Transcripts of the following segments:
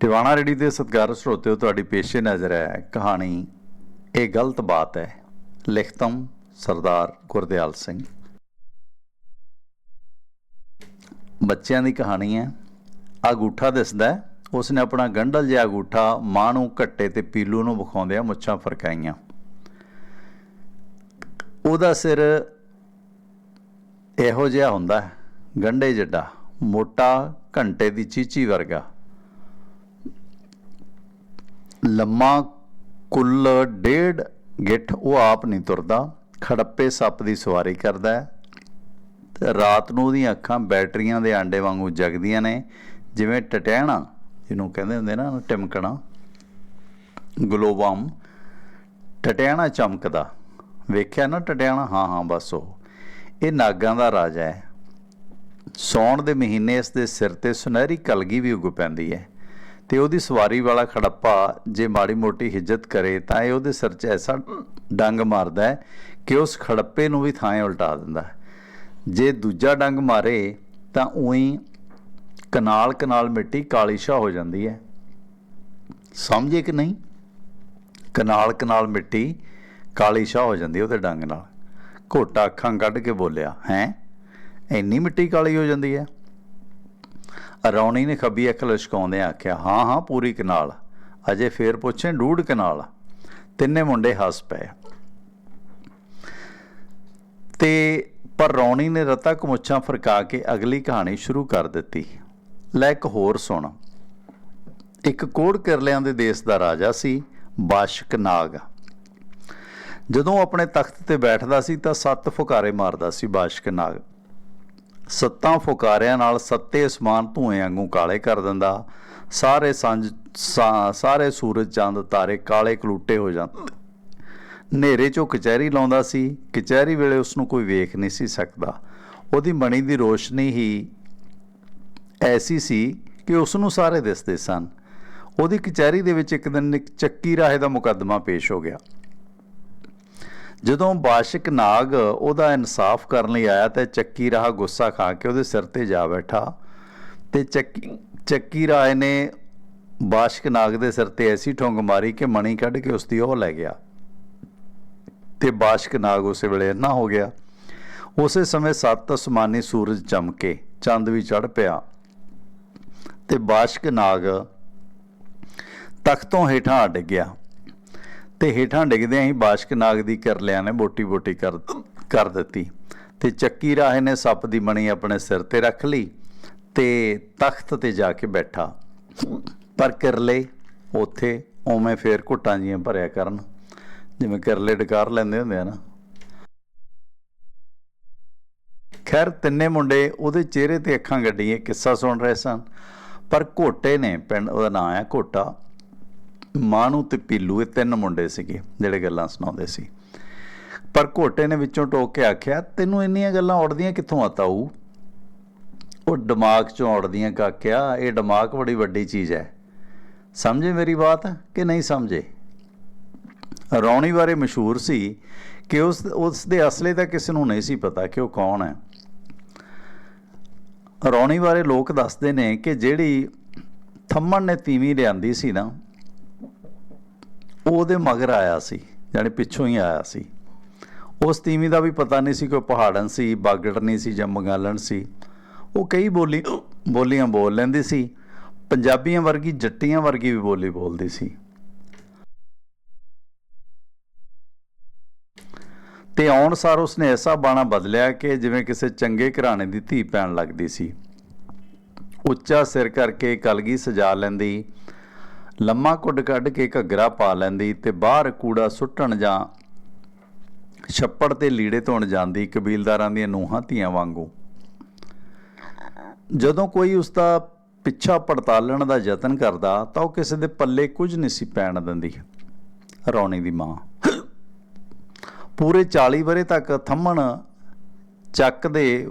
Tiwana ready ਦੇ ਸਤਿਕਾਰ ਸਰੋਤਿਓ ਤੁਹਾਡੀ ਪੇਸ਼ੇ ਨਜ਼ਰ ਹੈ। ਕਹਾਣੀ ਇਹ ਗਲਤ ਬਾਤ ਹੈ। ਲਿਖਤਮ ਸਰਦਾਰ ਗੁਰਦਿਆਲ ਸਿੰਘ। ਬੱਚਿਆਂ ਦੀ ਕਹਾਣੀ ਹੈ। ਅਗੂਠਾ ਦਿਸਦਾ ਹੈ, ਉਸਨੇ ਆਪਣਾ ਗੰਡਲ ਜਿਹਾ ਅਗੂਠਾ ਮਾਂ ਨੂੰ ਘੱਟੇ ਤੇ ਪੀਲੂ ਨੂੰ ਵਿਖਾਉਂਦਿਆਂ ਮੁੱਛਾਂ ਫਰਕਾਈਆਂ। ਉਹਦਾ ਸਿਰ ਇਹੋ ਜਿਹਾ ਹੁੰਦਾ ਹੈ, ਗੰਢੇ ਜਿੱਡਾ ਮੋਟਾ ਘੰਟੇ ਦੀ ਚੀਚੀ ਵਰਗਾ। ਲੰਮਾ ਕੁੱਲ ਡੇਢ ਗਿੱਠ ਉਹ ਆਪ ਨਹੀਂ ਤੁਰਦਾ, ਖੜੱਪੇ ਸੱਪ ਦੀ ਸਵਾਰੀ ਕਰਦਾ ਹੈ। ਤੇ ਰਾਤ ਨੂੰ ਉਹਦੀਆਂ ਅੱਖਾਂ ਬੈਟਰੀਆਂ ਦੇ ਆਂਡੇ ਵਾਂਗੂ ਜਗਦੀਆਂ ਨੇ, ਜਿਵੇਂ ਟਟਹਿਣਾ, ਜਿਹਨੂੰ ਕਹਿੰਦੇ ਹੁੰਦੇ ਨਾ ਟਿਮਕਣਾ। ਗਲੋਬਮ ਟਟਿਆਣਾ ਚਮਕਦਾ। ਵੇਖਿਆ ਨਾ ਟਟਿਆਣਾ ਹਾਂ ਹਾਂ, ਬਸ ਉਹ। ਇਹ ਨਾਗਾਂ ਦਾ ਰਾਜਾ ਹੈ। ਸੌਣ ਦੇ ਮਹੀਨੇ ਇਸ ਦੇ ਸਿਰ ਤੇ ਸੁਨਹਿਰੀ ਕਲਗੀ ਵੀ ਉਗ ਪੈਂਦੀ ਹੈ। ਤੇ ਉਹਦੀ ਸਵਾਰੀ ਵਾਲਾ ਖੜੱਪਾ ਜੇ ਮਾੜੀ ਮੋਟੀ ਹਿੱਜਤ ਕਰੇ ਤਾਂ ਇਹ ਉਹਦੇ ਸਿਰ 'ਚ ਐਸਾ ਡੰਗ ਮਾਰਦਾ ਹੈ ਕਿ ਉਸ ਖੜੱਪੇ ਨੂੰ ਵੀ ਥਾਂ ਉਲਟਾ ਦਿੰਦਾ ਜੇ ਦੂਜਾ ਡੰਗ ਮਾਰੇ ਤਾਂ ਉਹੀ ਕਨਾਲ ਕਨਾਲ ਮਿੱਟੀ ਕਾਲੀ ਸ਼ਾ ਹੋ ਜਾਂਦੀ ਹੈ। ਸਮਝੇ ਕਿ ਨਹੀਂ? ਕਨਾਲ ਕਨਾਲ ਮਿੱਟੀ ਕਾਲੀ ਸ਼ਾ ਹੋ ਜਾਂਦੀ ਉਹਦੇ ਡੰਗ ਨਾਲ। ਘੋਟਾ ਅੱਖਾਂ ਕੱਢ ਕੇ ਬੋਲਿਆ, ਹੈ? ਇੰਨੀ ਮਿੱਟੀ ਕਾਲੀ ਹੋ ਜਾਂਦੀ ਹੈ? ਰੌਣੀ ਨੇ ਖੱਬੀ ਅੱਖ ਲਸ਼ਕਾਉਂਦਿਆਂ ਆਖਿਆ, ਹਾਂ ਹਾਂ, ਪੂਰੀ ਕਨਾਲ। ਅਜੇ ਫੇਰ ਪੁੱਛੇ ਡੂਢ ਕਨਾਲ? ਤਿੰਨੇ ਮੁੰਡੇ ਹੱਸ ਪਏ। ਤੇ ਪਰ ਰੌਣੀ ਨੇ ਰਤਾ ਕਮੁੱਛਾਂ ਫਰਕਾ ਕੇ ਅਗਲੀ ਕਹਾਣੀ ਸ਼ੁਰੂ ਕਰ ਦਿੱਤੀ। ਲੈ ਇੱਕ ਹੋਰ ਸੁਣ। ਇੱਕ ਕੋੜ ਕਿਰਲਿਆਂ ਦੇ ਦੇਸ਼ ਦਾ ਰਾਜਾ ਸੀ, ਬਾਸ਼ਕ ਨਾਗ। ਜਦੋਂ ਆਪਣੇ ਤਖਤ ਤੇ ਬੈਠਦਾ ਸੀ ਤਾਂ ਸੱਤ ਫੁਕਾਰੇ ਮਾਰਦਾ ਸੀ ਬਾਸ਼ਕ ਨਾਗ। ਸੱਤਾਂ ਫੁਕਾਰਿਆਂ ਨਾਲ ਸੱਤੇ ਅਸਮਾਨ ਧੂਏ ਵਾਂਗੂ ਕਾਲੇ ਕਰ ਦਿੰਦਾ। ਸਾਰੇ ਸੰਜ ਸਾ- ਸਾਰੇ ਸੂਰਜ, ਚੰਦ, ਤਾਰੇ ਕਾਲੇ ਕਲੂਟੇ ਹੋ ਜਾਂਦੇ ਹਨੇਰੇ 'ਚੋਂ ਕਚਹਿਰੀ ਲਾਉਂਦਾ ਸੀ। ਕਚਹਿਰੀ ਵੇਲੇ ਉਸ ਨੂੰ ਕੋਈ ਵੇਖ ਨਹੀਂ ਸੀ ਸਕਦਾ। ਉਹਦੀ ਮਣੀ ਦੀ ਰੋਸ਼ਨੀ ਹੀ ਐਸੀ ਸੀ ਕਿ ਉਸ ਨੂੰ ਸਾਰੇ ਦਿਸਦੇ ਸਨ। ਉਹਦੀ ਕਚਹਿਰੀ ਦੇ ਵਿੱਚ ਇੱਕ ਦਿਨ ਇੱਕ ਚੱਕੀ ਰਾਹੇ ਦਾ ਮੁਕੱਦਮਾ ਪੇਸ਼ ਹੋ ਗਿਆ। ਜਦੋਂ ਬਾਸ਼ਕ ਨਾਗ ਉਹਦਾ ਇਨਸਾਫ ਕਰਨ ਲਈ ਆਇਆ ਤੇ ਚੱਕੀ ਰਾਹ ਗੁੱਸਾ ਖਾ ਕੇ ਉਹਦੇ ਸਿਰ ਤੇ ਜਾ ਬੈਠਾ, ਤੇ ਚੱਕੀ ਚੱਕੀ ਰਾਏ ਨੇ ਬਾਸ਼ਕ ਨਾਗ ਦੇ ਸਿਰ ਤੇ ਐਸੀ ਠੁੰਗ ਮਾਰੀ ਕਿ ਮਣੀ ਕੱਢ ਕੇ ਉਸ ਦੀ ਉਹ ਲੈ ਗਿਆ। ਤੇ ਬਾਸ਼ਕ ਨਾਗ ਉਸੇ ਵੇਲੇ ਇੰਨਾ ਹੋ ਗਿਆ। ਉਸੇ ਸਮੇਂ ਸੱਤ ਅਸਮਾਨੀ ਸੂਰਜ ਚਮਕੇ ਚੰਦ ਵੀ ਚੜ ਪਿਆ। ਤੇ ਬਾਸ਼ਕ ਨਾਗ ਤਖਤੋਂ ਹੇਠਾਂ ਆ ਡਿੱਗਿਆ ਤੇ ਹੇਠਾਂ ਡਿੱਗਦਿਆਂ ਹੀ ਬਾਸ਼ਕ ਨਾਗ ਦੀ ਕਰਲਿਆਂ ਨੇ ਬੋਟੀ ਬੋਟੀ ਕਰ ਕਰ ਦਿੱਤੀ। ਤੇ ਚੱਕੀ ਰਾਹੇ ਨੇ ਸੱਪ ਦੀ ਮਣੀ ਆਪਣੇ ਸਿਰ ਤੇ ਰੱਖ ਲਈ ਤੇ ਤਖਤ ਤੇ ਜਾ ਕੇ ਬੈਠਾ। ਪਰ ਕਿਰਲੇ ਉੱਥੇ ਉਵੇਂ ਫੇਰ ਘੁੱਟਾਂ ਜੀਆਂ ਭਰਿਆ ਕਰਨ। ਜਿਵੇਂ ਕਿਰਲੇ ਡਕਾਰ ਲੈਂਦੇ ਹੁੰਦੇ ਆ ਨਾ। ਖੈਰ, ਤਿੰਨੇ ਮੁੰਡੇ ਉਹਦੇ ਚਿਹਰੇ ਤੇ ਅੱਖਾਂ ਗੱਡੀਆਂ, ਕਿੱਸਾ ਸੁਣ ਰਹੇ ਸਨ। ਪਰ ਘੋਟੇ ਨੇ, ਪਿੰਡ ਉਹਦਾ ਨਾਂ ਆ ਘੋਟਾ। ਮਾਣੂ ਤੇ ਪੀਲੂ, ਇਹ ਤਿੰਨ ਮੁੰਡੇ ਸੀਗੇ, ਜਿਹੜੇ ਗੱਲਾਂ ਸੁਣਾਉਂਦੇ ਸੀ। ਪਰ ਘੋਟੇ ਨੇ ਵਿੱਚੋਂ ਟੋਕ ਕੇ ਆਖਿਆ, ਤੈਨੂੰ ਇੰਨੀਆਂ ਗੱਲਾਂ ਉੜਦੀਆਂ ਕਿੱਥੋਂ ਆਤਾਊ ਉਹ ਦਿਮਾਗ ਚੋਂ ਉੜਦੀਆਂ ਕਾਕਿਆ, ਇਹ ਦਿਮਾਗ ਬੜੀ ਵੱਡੀ ਚੀਜ਼ ਹੈ ਸਮਝੇ ਮੇਰੀ ਬਾਤ ਕਿ ਨਹੀਂ ਸਮਝੇ? ਰੌਣੀ ਬਾਰੇ ਮਸ਼ਹੂਰ ਸੀ ਕਿ ਉਸ ਉਸ ਦੇ ਅਸਲੇ ਦਾ ਕਿਸੇ ਨੂੰ ਨਹੀਂ ਸੀ ਪਤਾ ਕਿ ਉਹ ਕੌਣ ਹੈ ਰੌਣੀ ਬਾਰੇ ਲੋਕ ਦੱਸਦੇ ਨੇ ਕਿ ਜਿਹੜੀ ਥੰਮਣ ਨੇ ਤੀਵੀਂ ਲਿਆਂਦੀ ਸੀ ਨਾ ਉਹਦੇ ਮਗਰ ਆਇਆ ਸੀ, ਯਾਨੀ ਪਿੱਛੋਂ ਹੀ ਆਇਆ ਸੀ। ਉਸ ਤੀਵੀਂ ਦਾ ਵੀ ਪਤਾ ਨਹੀਂ ਸੀ ਕੋਈ ਪਹਾੜਨ ਸੀ ਬਾਗੜਨੀ ਸੀ ਜਾਂ ਮੰਗਾਲਣ ਸੀ। ਉਹ ਕਈ ਬੋਲੀ, ਬੋਲੀਆਂ ਬੋਲ ਲੈਂਦੀ ਸੀ, ਪੰਜਾਬੀਆਂ ਵਰਗੀ, ਜੱਟੀਆਂ ਵਰਗੀ ਵੀ ਬੋਲੀ ਬੋਲਦੀ ਸੀ। ਤੇ ਆਉਣ ਸਾਰ ਉਸਨੇ ਐਸਾ ਬਾਣਾ ਬਦਲਿਆ ਕਿ ਜਿਵੇਂ ਕਿਸੇ ਚੰਗੇ ਘਰਾਣੇ ਦੀ ਧੀ ਪੈਣ ਲੱਗਦੀ ਸੀ। ਉੱਚਾ ਸਿਰ ਕਰਕੇ ਕਲਗੀ ਸਜਾ ਲੈਂਦੀ ਲੰਮਾ ਕੁੱਡ ਕੱਢ ਕੇ ਘੱਗਰਾ ਪਾ ਲੈਂਦੀ ਤੇ ਬਾਹਰ ਕੂੜਾ ਸੁੱਟਣ ਜਾਂ ਛੱਪੜ ਤੇ ਲੀੜੇ ਧੋਣ ਜਾਂਦੀ ਕਬੀਲਦਾਰਾਂ ਦੀਆਂ ਨੂੰਹਾਂ ਧੀਆਂ ਵਾਂਗੂ। ਜਦੋਂ ਕੋਈ ਉਸ ਦਾ ਪਿੱਛਾ ਪੜਤਾਲਣ ਦਾ ਯਤਨ ਕਰਦਾ ਤਾਂ ਉਹ ਕਿਸੇ ਦੇ ਪੱਲੇ ਕੁਝ ਨਹੀਂ ਸੀ ਪੈਣ ਦਿੰਦੀ। ਰੌਣੀ ਦੀ ਮਾਂ। ਪੂਰੇ 40 ਵਰੇ ਤੱਕ ਥੰਮਣ ਚੱਕ ਦੇ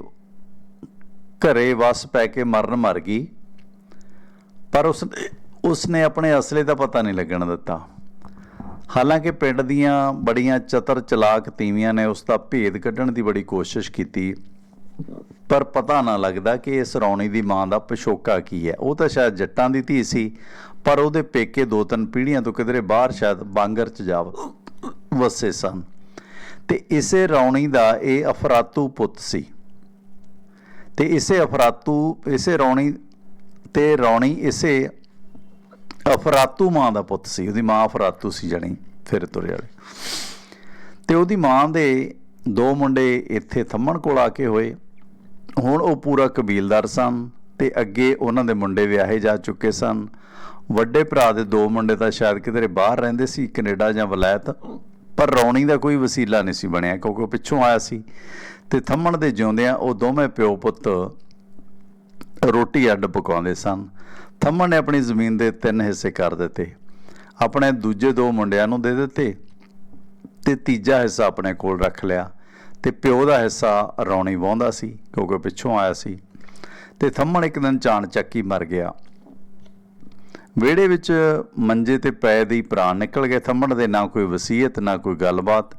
ਘਰੇ ਵਸ ਪੈ ਕੇ ਮਰਨ ਮਰ ਗਈ। ਪਰ ਉਸ ਉਸਨੇ ਆਪਣੇ ਅਸਲੇ ਦਾ ਪਤਾ ਨਹੀਂ ਲੱਗਣ ਦਿੱਤਾ। ਹਾਲਾਂਕਿ ਪਿੰਡ ਦੀਆਂ ਬੜੀਆਂ ਚਤਰ ਚਲਾਕ ਤੀਵੀਆਂ ਨੇ ਉਸ ਦਾ ਭੇਦ ਕੱਢਣ ਦੀ ਬੜੀ ਕੋਸ਼ਿਸ਼ ਕੀਤੀ, ਪਰ ਪਤਾ ਨਾ ਲੱਗਦਾ ਕਿ ਇਸ ਰੌਣੀ ਦੀ ਮਾਂ ਦਾ ਪਿਛੋਕਾ ਕੀ ਹੈ। ਉਹ ਤਾਂ ਸ਼ਾਇਦ ਜੱਟਾਂ ਦੀ ਧੀ ਸੀ, ਪਰ ਉਹਦੇ ਪੇਕੇ ਦੋ ਤਿੰਨ ਪੀੜ੍ਹੀਆਂ ਤੋਂ ਕਿਧਰੇ ਬਾਹਰ ਸ਼ਾਇਦ ਬਾਂਗਰ ਚ ਜਾ ਵਸੇ ਸਨ। ਤੇ ਇਸੇ ਰੌਣੀ ਦਾ ਇਹ ਅਫਰਾਤੂ ਪੁੱਤ ਸੀ। ਤੇ ਇਸੇ ਅਫਰਾਤੂ, ਇਸੇ ਰੌਣੀ, ਤੇ ਰੌਣੀ ਇਸੇ ਅਫਰਾਤੂ ਮਾਂ ਦਾ ਪੁੱਤ ਸੀ, ਉਹਦੀ ਮਾਂ ਅਫਰਾਤੂ ਸੀ ਜਣੀ ਫਿਰ ਤੁਰੇ ਵਾਲੇ। ਤੇ ਉਹਦੀ ਮਾਂ ਦੇ ਦੋ ਮੁੰਡੇ ਇੱਥੇ ਥੰਮਣ ਕੋਲ ਆ ਕੇ ਹੋਏ। ਹੁਣ ਉਹ ਪੂਰਾ ਕਬੀਲਦਾਰ ਸਨ ਤੇ ਅੱਗੇ ਉਹਨਾਂ ਦੇ ਮੁੰਡੇ ਵਿਆਹੇ ਜਾ ਚੁੱਕੇ ਸਨ। ਵੱਡੇ ਭਰਾ ਦੇ ਦੋ ਮੁੰਡੇ ਤਾਂ ਸ਼ਾਇਦ ਕਿਤੇ ਬਾਹਰ ਰਹਿੰਦੇ ਸੀ, ਕੈਨੇਡਾ ਜਾਂ ਵਲਾਇਤ ਪਰ ਰੌਣੀ ਦਾ ਕੋਈ ਵਸੀਲਾ ਨਹੀਂ ਸੀ ਬਣਿਆ ਕਿਉਂਕਿ ਉਹ ਪਿੱਛੋਂ ਆਇਆ ਸੀ। ਤੇ ਥੰਮਣ ਦੇ ਜਿਉਂਦਿਆਂ ਉਹ ਦੋਵੇਂ ਪਿਓ ਪੁੱਤ ਰੋਟੀ ਅੱਡ ਪਕਾਉਂਦੇ ਸਨ। ਥੰਮਣ ਨੇ ਆਪਣੀ ਜ਼ਮੀਨ ਦੇ ਤਿੰਨ ਹਿੱਸੇ ਕਰ ਦਿੱਤੇ। ਆਪਣੇ ਦੂਜੇ ਦੋ ਮੁੰਡਿਆਂ ਨੂੰ ਦੇ ਦਿੱਤੇ ਤੇ ਤੀਜਾ ਹਿੱਸਾ ਆਪਣੇ ਕੋਲ ਰੱਖ ਲਿਆ ਤੇ ਪਿਓ ਦਾ ਹਿੱਸਾ ਰੌਣੀ ਵਾਹੁੰਦਾ ਸੀ, ਕਿਉਂਕਿ ਪਿੱਛੋਂ ਆਇਆ ਸੀ। ਤੇ ਥੰਮਣ ਇੱਕ ਦਿਨ ਚਾਣ ਚੱਕੀ ਮਰ ਗਿਆ। ਵਿਹੜੇ ਵਿੱਚ ਮੰਜੇ ਤੇ ਪੈ ਦੀ ਪ੍ਰਾਣ ਨਿਕਲ ਗਏ। ਥੰਮਣ ਦੇ ਨਾ ਕੋਈ ਵਸੀਅਤ, ਨਾ ਕੋਈ ਗੱਲਬਾਤ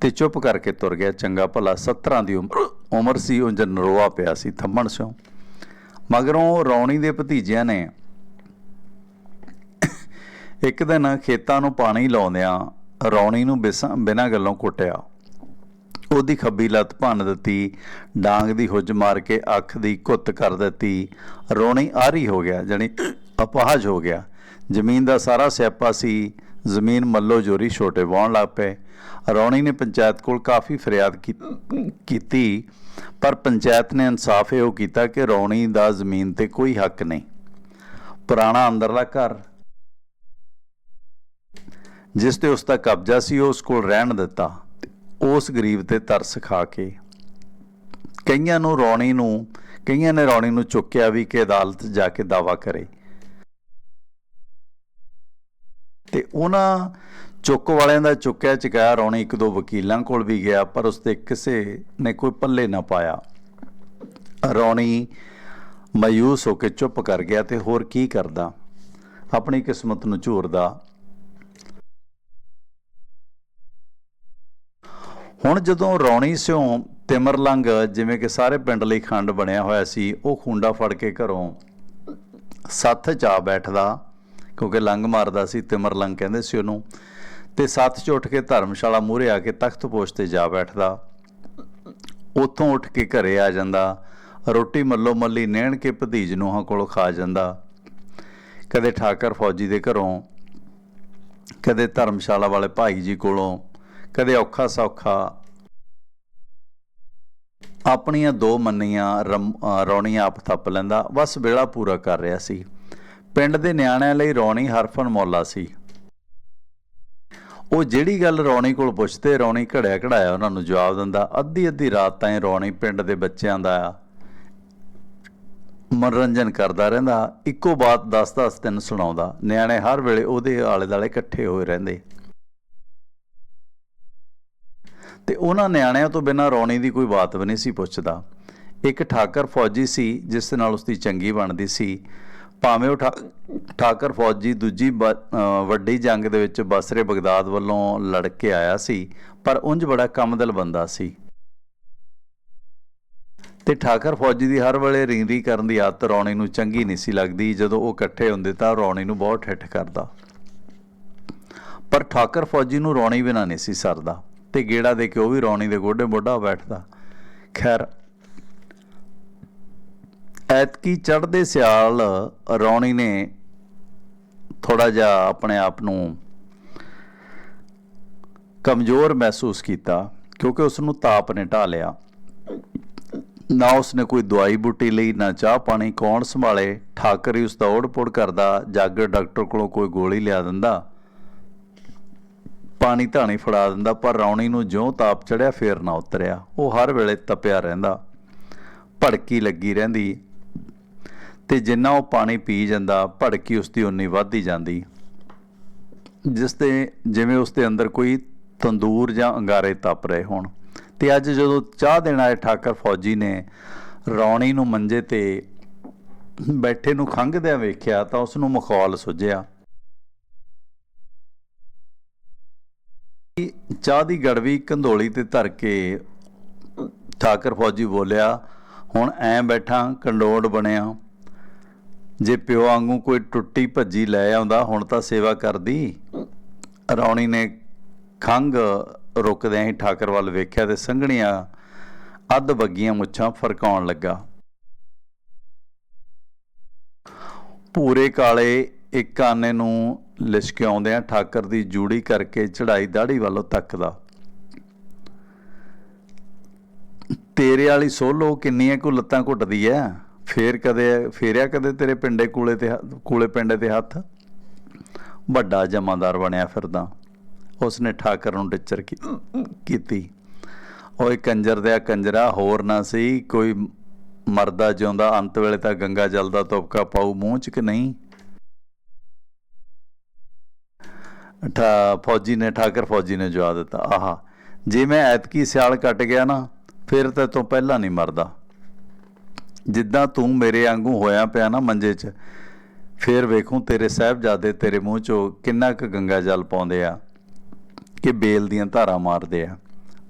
ਤੇ ਚੁੱਪ ਕਰਕੇ ਤੁਰ ਗਿਆ। ਚੰਗਾ ਭਲਾ 17 ਦੀ ਉਮਰ ਉਮਰ ਸੀ, ਉਂਝ ਨਰੋਆ ਪਿਆ ਸੀ ਥੰਮਣ ਸਿਓ ਮਗਰੋਂ ਰੌਣੀ ਦੇ ਭਤੀਜਿਆਂ ਨੇ ਇੱਕ ਦਿਨ ਖੇਤਾਂ ਨੂੰ ਪਾਣੀ ਲਾਉਂਦਿਆਂ ਰੌਣੀ ਨੂੰ ਬਿਸਾਂ- ਬਿਨਾਂ ਗੱਲੋਂ ਕੁੱਟਿਆ। ਉਹਦੀ ਖੱਬੀ ਲੱਤ ਭੰਨ ਦਿੱਤੀ, ਡਾਂਗ ਦੀ ਹੁੱਜ ਮਾਰ ਕੇ ਅੱਖ ਦੀ ਕੁੱਤ ਕਰ ਦਿੱਤੀ। ਰੌਣੀ ਆਰੀ ਹੋ ਗਿਆ, ਜਾਣੀ ਅਪਾਹਜ ਹੋ ਗਿਆ। ਜ਼ਮੀਨ ਦਾ ਸਾਰਾ ਸਿਆਪਾ ਸੀ। ਜ਼ਮੀਨ ਮੱਲੋ ਜੋਰੀ ਛੋਟੇ ਵਾਉਣ ਲੱਗ ਪਏ। ਰੌਣੀ ਨੇ ਪੰਚਾਇਤ ਕੋਲ ਕਾਫੀ ਫਰਿਆਦ ਕੀਤੀ, ਪਰ ਪੰਚਾਇਤ ਨੇ ਇਨਸਾਫ ਇਹੋ ਕੀਤਾ ਕਿ ਰੌਣੀ ਦਾ ਜ਼ਮੀਨ ਤੇ ਕੋਈ ਹੱਕ ਨਹੀਂ। ਪੁਰਾਣਾ ਅੰਦਰਲਾ ਘਰ, ਜਿਸ ਤੇ ਉਸ ਦਾ ਕਬਜ਼ਾ ਸੀ, ਉਹ ਉਸ ਕੋਲ ਰਹਿਣ ਦਿੱਤਾ। ਉਸ ਗਰੀਬ ਤੇ ਤਰਸ ਖਾ ਕੇ। ਕਈਆਂ ਨੂੰ ਰੌਣੀ ਨੂੰ, ਕਈਆਂ ਨੇ ਰੌਣੀ ਨੂੰ ਚੁੱਕਿਆ ਵੀ ਕਿ ਅਦਾਲਤ ਜਾ ਕੇ ਦਾਵਾ ਕਰੇ। ਤੇ ਉਹਨਾਂ ਚੁੱਕ ਵਾਲਿਆਂ ਦਾ ਚੁੱਕਿਆ ਚੁਕਾਇਆ ਰੌਣੀ ਇੱਕ ਦੋ ਵਕੀਲਾਂ ਕੋਲ ਵੀ ਗਿਆ, ਪਰ ਉਸ ਤੇ ਕਿਸੇ ਨੇ ਕੋਈ ਪੱਲੇ ਨਾ ਪਾਇਆ। ਰੌਣੀ ਮਾਯੂਸ ਹੋ ਕੇ ਚੁੱਪ ਕਰ ਗਿਆ ਤੇ ਹੋਰ ਕੀ ਕਰਦਾ? ਆਪਣੀ ਕਿਸਮਤ ਨੂੰ ਝੂਰਦਾ। ਹੁਣ ਜਦੋਂ ਰੌਣੀ ਸਿਓ ਤਿਮਰਲੰਗ ਜਿਵੇਂ ਕਿ ਸਾਰੇ ਪਿੰਡ ਲਈ ਖੰਡ ਬਣਿਆ ਹੋਇਆ ਸੀ, ਉਹ ਖੁੰਡਾ ਫੜ ਕੇ ਘਰੋਂ ਸੱਥ ਚ ਆ ਬੈਠਦਾ। ਕਿਉਂਕਿ ਲੰਗ ਮਾਰਦਾ ਸੀ, ਤਿਮਰ ਲੰਗ ਕਹਿੰਦੇ ਸੀ ਉਹਨੂੰ। ਤੇ ਸੱਥ ਚ ਉੱਠ ਕੇ ਧਰਮਸ਼ਾਲਾ ਮੂਹਰੇ ਆ ਕੇ ਤਖਤ ਪੋਸ਼ ਤੇ ਜਾ ਬੈਠਦਾ। ਉੱਥੋਂ ਉੱਠ ਕੇ ਘਰੇ ਆ ਜਾਂਦਾ। ਰੋਟੀ ਮੱਲੋ ਮੱਲੀ ਨੈਣ ਕੇ ਭਤੀਜ ਨੂੰਹਾਂ ਕੋਲੋਂ ਖਾ ਜਾਂਦਾ। ਕਦੇ ਠਾਕਰ ਫੌਜੀ ਦੇ ਘਰੋਂ, ਕਦੇ ਧਰਮਸ਼ਾਲਾ ਵਾਲੇ ਭਾਈ ਜੀ ਕੋਲੋਂ, ਕਦੇ ਔਖਾ ਸੌਖਾ। ਆਪਣੀਆਂ ਦੋ ਮੰਨੀਆਂ ਰਮ- ਰੌਣੀਆਂ ਆਪ ਥੱਪ ਲੈਂਦਾ। ਬਸ ਵੇਲਾ ਪੂਰਾ ਕਰ ਰਿਹਾ ਸੀ। ਪਿੰਡ ਦੇ ਨਿਆਣਿਆਂ ਲਈ ਰੌਣੀ ਹਰਫਨ ਮੌਲਾ ਸੀ। ਉਹ ਜਿਹੜੀ ਗੱਲ ਰੌਣੀ ਕੋਲ ਪੁੱਛਦੇ, ਰੌਣੀ ਘੜਿਆ ਘੜਾਇਆ ਉਹਨਾਂ ਨੂੰ ਜਵਾਬ ਦਿੰਦਾ, ਅੱਧੀ ਅੱਧੀ ਰਾਤ ਤਾਈਂ ਰੌਣੀ ਪਿੰਡ ਦੇ ਬੱਚਿਆਂ ਦਾ ਮਨੋਰੰਜਨ ਕਰਦਾ ਰਹਿੰਦਾ, ਇੱਕੋ ਬਾਤ 10-10 ਦਿਨ ਸੁਣਾਉਂਦਾ, ਨਿਆਣੇ ਹਰ ਵੇਲੇ ਉਹਦੇ ਆਲੇ ਦਾਲੇ ਇਕੱਠੇ ਹੋਏ ਰਹਿੰਦੇ। ਤੇ ਉਹਨਾਂ ਨਿਆਣਿਆਂ ਤੋਂ ਬਿਨਾਂ ਰੌਣੀ ਦੀ ਕੋਈ ਬਾਤ ਵੀ ਨਹੀਂ ਸੀ ਪੁੱਛਦਾ। ਇੱਕ ਠਾਕਰ ਫੌਜੀ ਸੀ, ਜਿਸ ਦੇ ਨਾਲ ਉਸਦੀ ਚੰਗੀ ਬਣਦੀ ਸੀ। ਭਾਵੇਂ ਉਹ ਠਾ- ਠਾਕਰ ਫੌਜੀ ਦੂਜੀ ਵੱਡੀ ਜੰਗ ਦੇ ਵਿੱਚ ਬਸਰੇ ਬਗਦਾਦ ਵੱਲੋਂ ਲੜ ਕੇ ਆਇਆ ਸੀ, ਪਰ ਉਂਝ ਬੜਾ ਕਮਦਲ ਬੰਦਾ ਸੀ। ਤੇ ਠਾਕਰ ਫੌਜੀ ਦੀ ਹਰ ਵੇਲੇ ਰਿੰਗਰੀ ਕਰਨ ਦੀ ਆਦਤ ਰੌਣੀ ਨੂੰ ਚੰਗੀ ਨਹੀਂ ਸੀ ਲੱਗਦੀ, ਜਦੋਂ ਉਹ ਇਕੱਠੇ ਹੁੰਦੇ ਤਾਂ ਰੌਣੀ ਨੂੰ ਬਹੁਤ ਠਿੱਠ ਕਰਦਾ। ਪਰ ਠਾਕਰ ਫੌਜੀ ਨੂੰ ਰੌਣੀ ਬਿਨਾਂ ਨਹੀਂ ਸੀ ਸਰਦਾ, ਤੇ ਗੇੜਾ ਦੇ ਕੇ ਉਹ ਵੀ ਰੌਣੀ ਦੇ ਗੋਡੇ ਮੋਢਾ ਬੈਠਦਾ। ਖੈਰ ਐਤਕੀ ਚੜ੍ਹਦੇ ਸਿਆਲ ਰੌਣੀ ਨੇ ਥੋੜਾ ਜਿਹਾ ਆਪਣੇ ਆਪ ਨੂੰ ਕਮਜ਼ੋਰ ਮਹਿਸੂਸ ਕੀਤਾ ਕਿਉਂਕਿ ਉਸ ਨੂੰ ਤਾਪ ਨੇ ਢਾ ਲਿਆ। ਨਾ ਉਸਨੇ ਕੋਈ ਦਵਾਈ ਬੂਟੀ ਲਈ, ਨਾ ਚਾਹ ਪਾਣੀ, ਕੌਣ ਸੰਭਾਲੇ, ਠਾਕਰ ਹੀ ਉਸ ਦਾ ਓੜ-ਪੋੜ ਕਰਦਾ, ਜਾਗਰ ਡਾਕਟਰ ਕੋਲੋਂ ਕੋਈ ਗੋਲੀ ਲਿਆ ਦਿੰਦਾ, ਪਾਣੀ ਧਾਣੀ ਫੜਾ ਦਿੰਦਾ, ਪਰ ਰੌਣੀ ਨੂੰ ਜਿਉਂ ਤਾਪ ਚੜਿਆ ਫੇਰ ਨਾ ਉਤਰਿਆ। ਉਹ ਹਰ ਵੇਲੇ ਤਪਿਆ ਰਹਿੰਦਾ, ਭੜਕੀ ਲੱਗੀ ਰਹਿੰਦੀ। ਤੇ ਜਿੰਨਾ ਉਹ ਪਾਣੀ ਪੀ ਜਾਂਦਾ, ਭੜਕੀ ਉਸ ਦੀ ਉਨੀ ਵੱਧਦੀ ਜਾਂਦੀ। ਜਿਸ ਤੇ ਜਿਵੇਂ ਉਸ ਦੇ ਅੰਦਰ ਕੋਈ ਤੰਦੂਰ ਜਾਂ ਅੰਗਾਰੇ ਤਪ ਰਹੇ ਹੋਣ। ਤੇ ਅੱਜ ਜਦੋਂ ਚਾਹ ਦੇਣ ਆਏ ਠਾਕਰ ਫੌਜੀ ਨੇ, ਰੌਣੀ ਨੂੰ ਮੰਜੇ ਤੇ ਬੈਠੇ ਨੂੰ ਖੰਘਦਿਆਂ ਵੇਖਿਆ ਤਾਂ ਉਸ ਨੂੰ ਮਖੌਲ ਸੁਝਿਆ, ਚਾਹ ਦੀ ਗੜਵੀ ਕੰਧੋਲੀ ਤੇ ਧਰ ਕੇ ਠਾਕਰ ਫੌਜੀ ਬੋਲਿਆ, ਹੁਣ ਐ ਬੈਠਾ, ਕੰਡੋੜ ਬਣਿਆ। ਜੇ ਪਿਓ ਵਾਂਗੂ ਕੋਈ ਟੁੱਟੀ ਭੱਜੀ ਲੈ ਆਉਂਦਾ, ਹੁਣ ਤਾਂ ਸੇਵਾ ਕਰਦੀ। ਰੌਣੀ ਨੇ ਖੰਗ ਰੁਕਦਿਆਂ ਹੀ ਠਾਕਰ ਵੱਲ ਵੇਖਿਆ ਤੇ ਸੰਘਣੀਆਂ ਅੱਧ ਬੱਗੀਆਂ ਮੁੱਛਾਂ ਫਰਕਾਉਣ ਲੱਗਾ। ਪੂਰੇ ਕਾਲੇ ਇੱਕ ਆਨੇ ਨੂੰ ਲਿਸ਼ਕਿਆਉਂਦਿਆਂ ਠਾਕਰ ਦੀ ਜੂੜੀ ਕਰਕੇ ਚੜਾਈ ਦਾੜੀ ਵੱਲੋਂ ਤੱਕਦਾ। ਤੇਰੇ ਵਾਲੀ ਸੋਲੋ ਕਿੰਨੀਆਂ ਕੁ ਲੱਤਾਂ ਘੁੱਟਦੀ ਐ? ਫੇਰ ਕਦੇ ਫੇਰਿਆ ਕਦੇ ਤੇਰੇ ਪਿੰਡੇ ਕੂਲੇ ਤੇ ਹੱਥ- ਕੂਲੇ ਪਿੰਡੇ ਤੇ ਹੱਥ? ਵੱਡਾ ਜਮਾਦਾਰ ਬਣਿਆ ਫਿਰਦਾ। ਉਸਨੇ ਠਾਕਰ ਨੂੰ ਟਿੱਚਰ ਕੀਤੀ। ਓਏ ਕੰਜਰ ਦਿਆ ਕੰਜਰਾ, ਹੋਰ ਨਾ ਸੀ ਕੋਈ ਮਰਦਾ ਜਿਉਂਦਾ, ਅੰਤ ਵੇਲੇ ਤਾਂ ਗੰਗਾ ਜਲ ਦਾ ਤੁਪਕਾ ਪਾਉ ਮੂੰਹ ਚ ਕਿ ਨਹੀਂ? ਠਾ, ਫੌਜੀ ਨੇ, ਠਾਕਰ ਫੌਜੀ ਨੇ ਜਵਾਬ ਦਿੱਤਾ, ਆਹਾ, ਜੇ ਮੈਂ ਐਤਕੀ ਸਿਆਲ ਕੱਟ ਗਿਆ ਨਾ, ਫਿਰ ਤਾਂ ਤੂੰ ਪਹਿਲਾਂ ਨਹੀਂ ਮਰਦਾ। ਜਿੱਦਾਂ ਤੂੰ ਮੇਰੇ ਵਾਂਗੂ ਹੋਇਆ ਪਿਆ ਨਾ ਮੰਜੇ 'ਚ, ਫਿਰ ਵੇਖੂੰ ਤੇਰੇ ਸਾਹਿਬਜ਼ਾਦੇ ਤੇਰੇ ਮੂੰਹ 'ਚੋਂ ਕਿੰਨਾ ਕੁ ਗੰਗਾ ਜਲ ਪਾਉਂਦੇ ਆ, ਕਿ ਬੇਲ ਦੀਆਂ ਧਾਰਾਂ ਮਾਰਦੇ ਆ।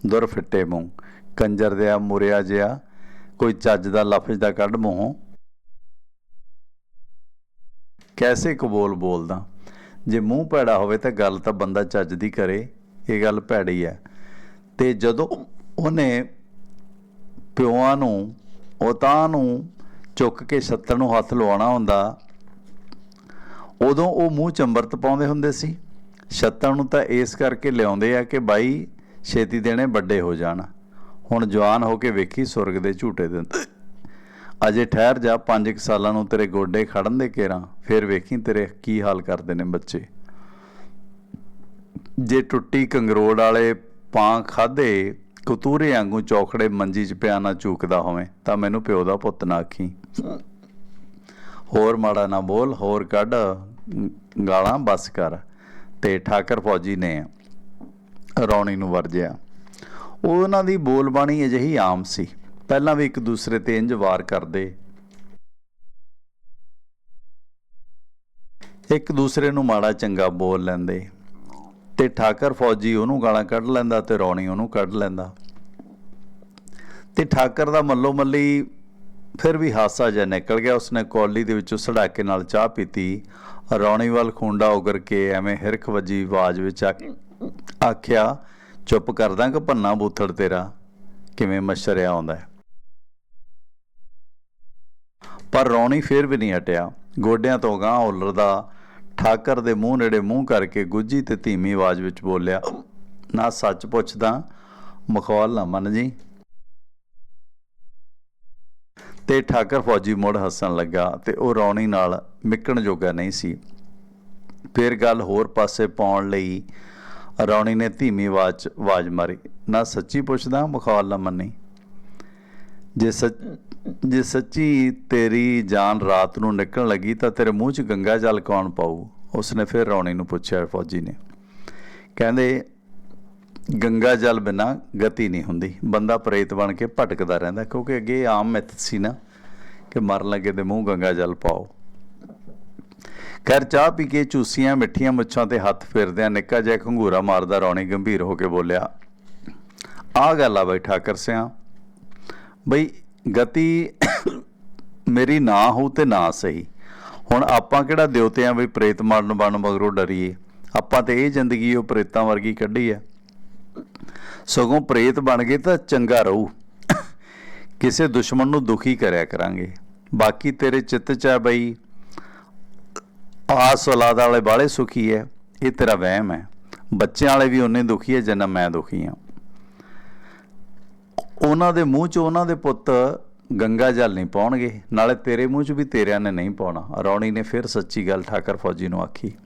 ਦੁਰ ਫਿੱਟੇ ਮੂੰਹ, ਕੰਜਰ ਦਿਆ ਮੁਰਿਆ ਜਿਆ ਕੋਈ ਚੱਜ ਦਾ ਲਫ਼ਜ਼ ਦਾ ਕੱਢ ਮੂੰਹੋਂ। ਕੈਸੇ ਕਬੋਲ ਬੋਲਦਾ? ਜੇ ਮੂੰਹ ਭੈੜਾ ਹੋਵੇ ਤਾਂ ਗੱਲ ਤਾਂ ਬੰਦਾ ਚੱਜ ਦੀ ਕਰੇ, ਇਹ ਗੱਲ ਭੈੜੀ ਹੈ ਤੇ ਜਦੋਂ ਉਹਨੇ ਪਿਓਾਂ ਨੂੰ ਉਹ ਤਾਂ ਨੂੰ ਚੁੱਕ ਕੇ ਛੱਤਰ ਨੂੰ ਹੱਥ ਲਵਾਉਣਾ ਹੁੰਦਾ। ਉਦੋਂ ਉਹ ਮੂੰਹ ਚੰਬਰਤ ਪਾਉਂਦੇ ਹੁੰਦੇ ਸੀ। ਛੱਤਰ ਨੂੰ ਤਾਂ ਇਸ ਕਰਕੇ ਲਿਆਉਂਦੇ ਆ ਕਿ ਬਾਈ, ਛੇਤੀ ਦੇਣੇ ਵੱਡੇ ਹੋ ਜਾਣ। ਹੁਣ ਜਵਾਨ ਹੋ ਕੇ ਵੇਖੀ ਸੁਰਗ ਦੇ ਝੂਟੇ ਦਿੰਦੇ ਅਜੇ ਠਹਿਰ ਜਾ 5 ਸਾਲਾਂ ਨੂੰ ਤੇਰੇ ਗੋਡੇ ਖੜਨ ਦੇ ਕੇਰਾਂ, ਫਿਰ ਵੇਖੀ ਤੇਰੇ ਕੀ ਹਾਲ ਕਰਦੇ ਨੇ ਬੱਚੇ। ਜੇ ਟੁੱਟੀ ਕੰਗਰੋੜ ਵਾਲੇ ਪਾਂ ਖਾਦੇ ਕਤੂਰੇ ਵਾਂਗੂ ਚੌਖੜੇ ਮੰਜੀ 'ਚ ਪਿਆ ਨਾ ਚੂਕਦਾ ਹੋਵੇਂ, ਤਾਂ ਮੈਨੂੰ ਪਿਓ ਦਾ ਪੁੱਤ ਨਾ ਆਖੀ। ਹੋਰ ਮਾੜਾ ਨਾ ਬੋਲ, ਹੋਰ ਕੱਢ, ਗਾਲਾਂ ਬਸ ਕਰ। ਤੇ ਠਾਕਰ ਫੌਜੀ ਨੇ ਰੌਣੀ ਨੂੰ ਵਰਜਿਆ। ਉਹਨਾਂ ਦੀ ਬੋਲਬਾਣੀ ਅਜਿਹੀ ਆਮ ਸੀ। ਪਹਿਲਾਂ ਵੀ ਇੱਕ ਦੂਸਰੇ ਤੇ ਇੰਜ ਵਾਰ ਕਰਦੇ। ਇੱਕ ਦੂਸਰੇ ਨੂੰ ਮਾੜਾ ਚੰਗਾ ਬੋਲ ਲੈਂਦੇ। ਤੇ ਠਾਕਰ ਫੌਜੀ ਉਹਨੂੰ ਗਾਲਾਂ ਕੱਢ ਲੈਂਦਾ ਤੇ ਰੌਣੀ ਉਹਨੂੰ ਕੱਢ ਲੈਂਦਾ। ਤੇ ਠਾਕਰ ਦਾ ਮੱਲੋ ਮੱਲੀ ਫਿਰ ਵੀ ਹਾਸਾ ਜਿਹਾ ਨਿਕਲ ਗਿਆ। ਉਸਨੇ ਕੌਲੀ ਦੇ ਵਿੱਚੋਂ ਸੜਾਕੇ ਨਾਲ ਚਾਹ ਪੀਤੀ। ਰੌਣੀ ਵੱਲ ਖੁੰਡਾ ਉਗਰ ਕੇ ਐਵੇਂ ਹਿਰਖ ਵੱਜੀ ਆਵਾਜ਼ ਵਿੱਚ ਆਖਿਆ, ਚੁੱਪ ਕਰਦਾ ਕਿ ਭੰਨਾ ਬੂਥੜ ਤੇਰਾ। ਕਿਵੇਂ ਮਸ਼ਰਿਆ ਆਉਂਦਾ ਹੈ? ਪਰ ਰੌਣੀ ਫਿਰ ਵੀ ਨਹੀਂ ਹਟਿਆ। ਗੋਡਿਆਂ ਤੋਂ ਗਾਂ ਉਲਰਦਾ ਠਾਕਰ ਦੇ ਮੂੰਹ ਨੇੜੇ ਮੂੰਹ ਕਰਕੇ ਗੁੱਜੀ ਤੇ ਧੀਮੀ ਆਵਾਜ਼ ਵਿੱਚ ਬੋਲਿਆ, ਨਾ ਸੱਚ ਪੁੱਛਦਾ, ਮਖੌਲ ਨਾ ਮੰਨ ਜੀ। ਤੇ ਠਾਕਰ ਫੌਜੀ ਮੁੜ ਹੱਸਣ ਲੱਗਾ ਤੇ ਉਹ ਰੌਣੀ ਨਾਲ ਮਿੱਕਣ ਜੋਗਾ ਨਹੀਂ ਸੀ। ਫਿਰ ਗੱਲ ਹੋਰ ਪਾਸੇ ਪਾਉਣ ਲਈ ਰੌਣੀ ਨੇ ਧੀਮੀ ਆਵਾਜ਼ 'ਚ ਆਵਾਜ਼ ਮਾਰੀ, ਨਾ ਸੱਚੀ ਪੁੱਛਦਾ, ਮਖੌਲ ਨਾ ਮੰਨੀ। ਜੇ ਸੱਚ, ਜੇ ਸੱਚੀ ਤੇਰੀ ਜਾਨ ਰਾਤ ਨੂੰ ਨਿਕਲਣ ਲੱਗੀ ਤਾਂ ਤੇਰੇ ਮੂੰਹ 'ਚ ਗੰਗਾ ਜਲ ਕੌਣ ਪਾਊ? ਉਸਨੇ ਫਿਰ ਰੌਣੀ ਨੂੰ ਪੁੱਛਿਆ, ਫੌਜੀ ਨੇ। ਕਹਿੰਦੇ, ਗੰਗਾ ਜਲ ਬਿਨਾ ਗਤੀ ਨਹੀਂ ਹੁੰਦੀ। ਬੰਦਾ ਪ੍ਰੇਤ ਬਣ ਕੇ ਭਟਕਦਾ ਰਹਿੰਦਾ, ਕਿਉਂਕਿ ਅੱਗੇ ਆਮ ਮਿੱਥ ਸੀ ਨਾ ਕਿ ਮਰਨ ਲੱਗੇ ਦੇ ਮੂੰਹ ਗੰਗਾ ਜਲ ਪਾਓ। ਖੈਰ, ਚਾਹ ਪੀ ਕੇ ਚੂਸੀਆਂ, ਮਿੱਠੀਆਂ ਮੁੱਛਾਂ ਤੇ ਹੱਥ ਫੇਰਦਿਆਂ ਨਿੱਕਾ ਜਿਹਾ ਖੰਗੂਰਾ ਮਾਰਦਾ ਰੌਣੀ ਗੰਭੀਰ ਹੋ ਕੇ ਬੋਲਿਆ, ਆਹ ਗੱਲ ਆ ਬਈ ਠਾਕਰ ਸਿਆ ਬਈ ਗਤੀ ਮੇਰੀ ਨਾ ਹੋ ਤੇ ਨਾ ਸਹੀ। ਹੁਣ ਆਪਾਂ ਕਿਹੜਾ ਦਿਉਤੇ ਆ ਬਈ ਪ੍ਰੇਤ ਮਰਨ ਬਣ ਮਗਰੋਂ ਡਰੀਏ? ਆਪਾਂ ਤੇ ਇਹ ਜ਼ਿੰਦਗੀ ਉਹ ਪ੍ਰੇਤਾਂ ਵਰਗੀ ਕੱਢੀ ਆ ਸਗੋਂ ਪ੍ਰੇਤ ਬਣ ਗਏ ਤਾਂ ਚੰਗਾ ਰਹੂ। ਕਿਸੇ ਦੁਸ਼ਮਣ ਨੂੰ ਦੁਖੀ ਕਰਿਆ ਕਰਾਂਗੇ। ਬਾਕੀ ਤੇਰੇ ਚਿੱਤ 'ਚ ਹੈ ਬਈ, ਆਸ ਔਲਾਦ ਵਾਲੇ ਬਾਲੇ ਸੁਖੀ ਹੈ ਇਹ ਤੇਰਾ ਵਹਿਮ ਹੈ ਬੱਚਿਆਂ ਵਾਲੇ ਵੀ ਉਹਨੇ ਦੁਖੀ ਹੈ ਜਿੰਨਾ ਮੈਂ ਦੁਖੀ ਹਾਂ ਉਹਨਾਂ ਦੇ ਮੂੰਹ 'ਚ ਉਹਨਾਂ ਦੇ ਪੁੱਤ ਗੰਗਾ ਜਲ ਨਹੀਂ ਪਾਉਣਗੇ। ਨਾਲੇ ਤੇਰੇ ਮੂੰਹ 'ਚ ਵੀ ਤੇਰਿਆਂ ਨੇ ਨਹੀਂ ਪਾਉਣਾ। ਰੌਣੀ ਨੇ ਫਿਰ ਸੱਚੀ ਗੱਲ ਠਾਕਰ ਫੌਜੀ ਨੂੰ ਆਖੀ।